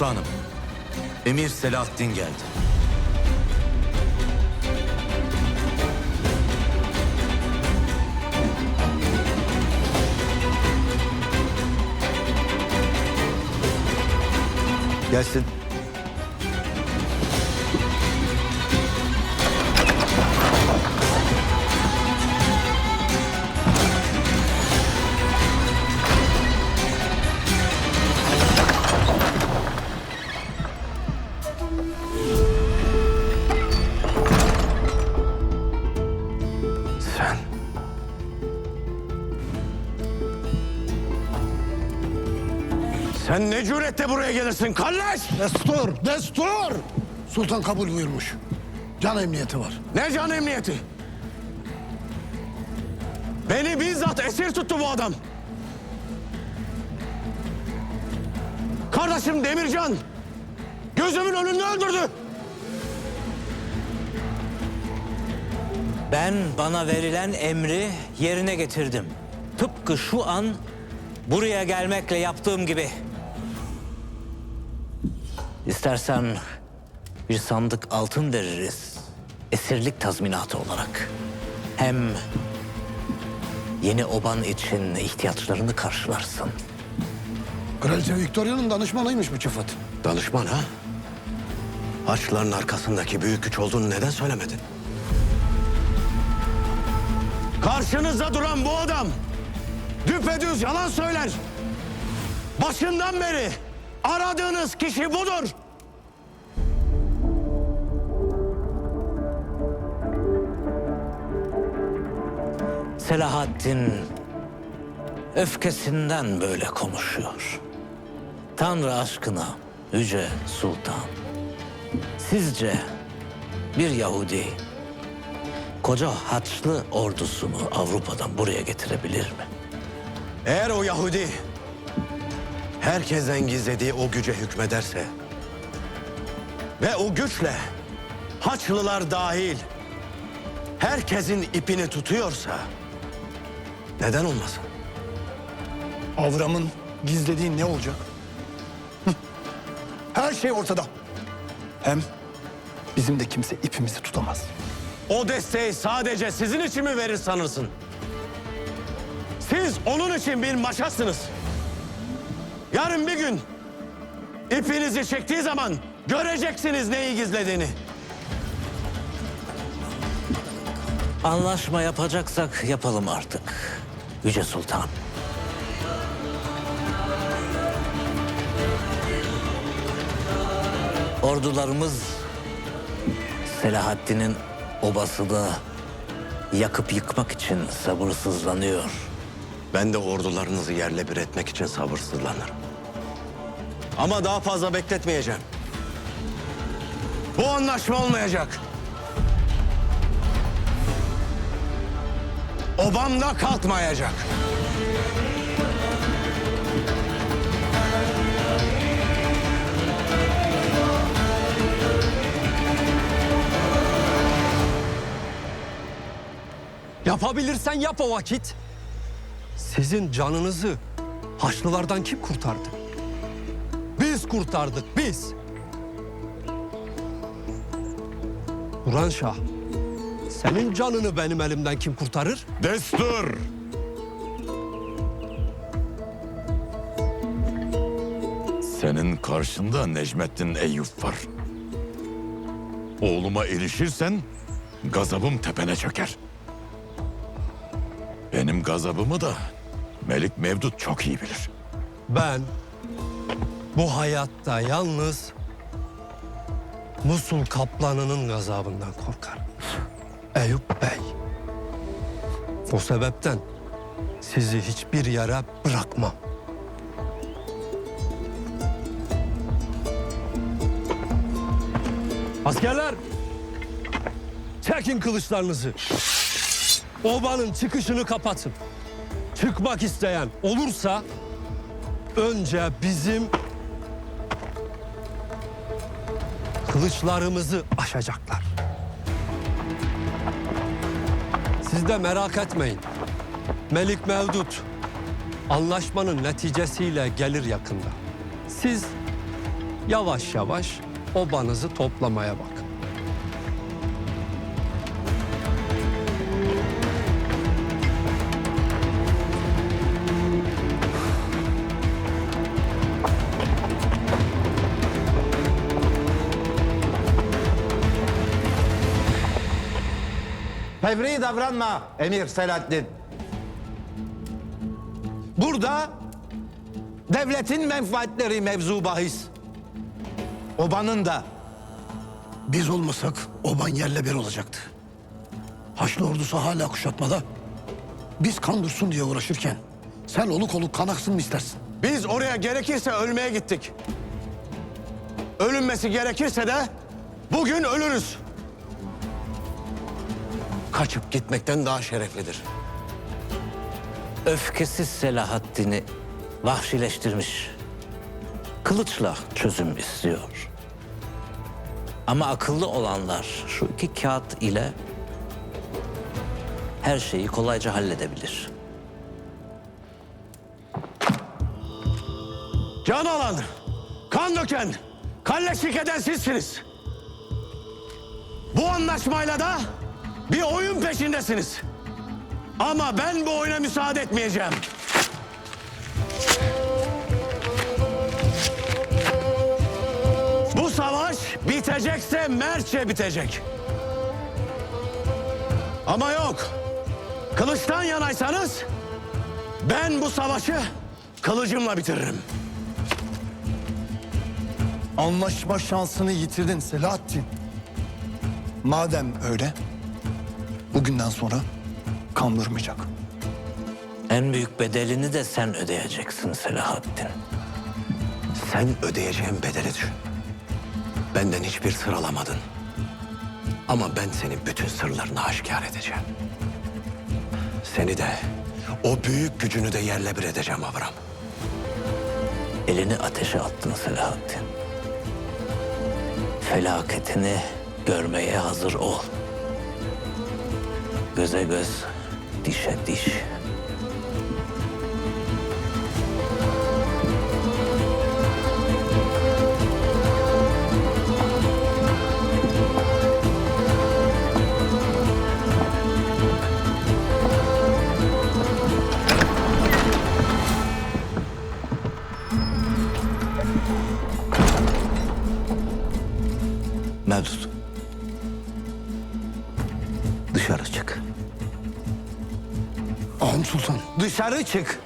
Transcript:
Sultanım, Emir Selahaddin geldi. Gelsin. Sen ne cüretle buraya gelirsin kalleş? Destur, destur! Sultan kabul buyurmuş. Can emniyeti var. Ne can emniyeti? Beni bizzat esir tuttu bu adam. Kardeşim Demircan gözümün önünde öldürdü. Ben bana verilen emri yerine getirdim. Tıpkı şu an buraya gelmekle yaptığım gibi. İstersen bir sandık altın veririz. Esirlik tazminatı olarak. Hem yeni oban için ihtiyaçlarını karşılarsın. Kraliçe Victoria'nın danışmanıymış bu çıfıt. Danışman ha? Haçların arkasındaki büyük güç olduğunu neden söylemedin? Karşınızda duran bu adam düpedüz yalan söyler. Başından beri aradığınız kişi budur. Selahaddin öfkesinden böyle konuşuyor. Tanrı aşkına Yüce Sultan. Sizce bir Yahudi koca Haçlı ordusunu Avrupa'dan buraya getirebilir mi? Eğer o Yahudi herkesten gizlediği o güce hükmederse ve o güçle Haçlılar dahil herkesin ipini tutuyorsa neden olmasın? Avram'ın gizlediği ne olacak? Hı. Her şey ortada. Hem bizim de kimse ipimizi tutamaz. O desteği sadece sizin için mi verir sanırsın? Siz onun için bir maşasınız. Yarın bir gün ipinizi çektiği zaman göreceksiniz neyi gizlediğini. Anlaşma yapacaksak yapalım artık. Yüce Sultan. Ordularımız Selahaddin'in obasını yakıp yıkmak için sabırsızlanıyor. Ben de ordularınızı yerle bir etmek için sabırsızlanırım. Ama daha fazla bekletmeyeceğim. Bu anlaşma olmayacak. Obamda kalkmayacak. Yapabilirsen yap o vakit. Sizin canınızı Haçlılardan kim kurtardı? Kurtardık, biz. Duran Şah, senin canını benim elimden kim kurtarır? Destur! Senin karşında Necmettin Eyüp var. Oğluma ilişirsen gazabım tepene çöker. Benim gazabımı da Melik Mevdut çok iyi bilir. Ben bu hayatta yalnız Musul kaplanının gazabından korkarım. Eyüp Bey. O sebepten sizi hiçbir yere bırakmam. Askerler! Çekin kılıçlarınızı. Obanın çıkışını kapatın. Çıkmak isteyen olursa önce bizim kılıçlarımızı aşacaklar. Siz de merak etmeyin. Melik Mevdut anlaşmanın neticesiyle gelir yakında. Siz yavaş yavaş obanızı toplamaya bakın. Fevri davranma Emir Selahattin. Burada devletin menfaatleri mevzu bahis. Obanın da Biz olmasak oban yerle bir olacaktı. Haçlı ordusu hala kuşatmada. Biz kan dursun diye uğraşırken sen oluk oluk kan aksın mı istersin? Biz oraya gerekirse ölmeye gittik. Ölünmesi gerekirse de bugün ölürüz. Kaçıp gitmekten daha şereflidir. Öfkesiz Selahaddin'i vahşileştirmiş. Kılıçla çözüm istiyor. Ama akıllı olanlar şu iki kağıt ile her şeyi kolayca halledebilir. Can alan, kan döken, kalleşlik eden sizsiniz. Bu anlaşmayla da bir oyun peşindesiniz. Ama ben bu oyuna müsaade etmeyeceğim. Bu savaş bitecekse mertçe bitecek. Ama yok. Kılıçtan yanaysanız ben bu savaşı kılıcımla bitiririm. Anlaşma şansını yitirdin Selahattin. Madem öyle, bugünden sonra kan durmayacak. En büyük bedelini de sen ödeyeceksin Selahaddin. Sen ödeyeceğin bedeli düşün. Benden hiçbir sır alamadın. Ama ben senin bütün sırlarını aşikar edeceğim. Seni de, o büyük gücünü de yerle bir edeceğim Avram. Elini ateşe attın Selahaddin. Felaketini görmeye hazır ol. Göze göz, dişe diş. Mevdut. Dışarı çık.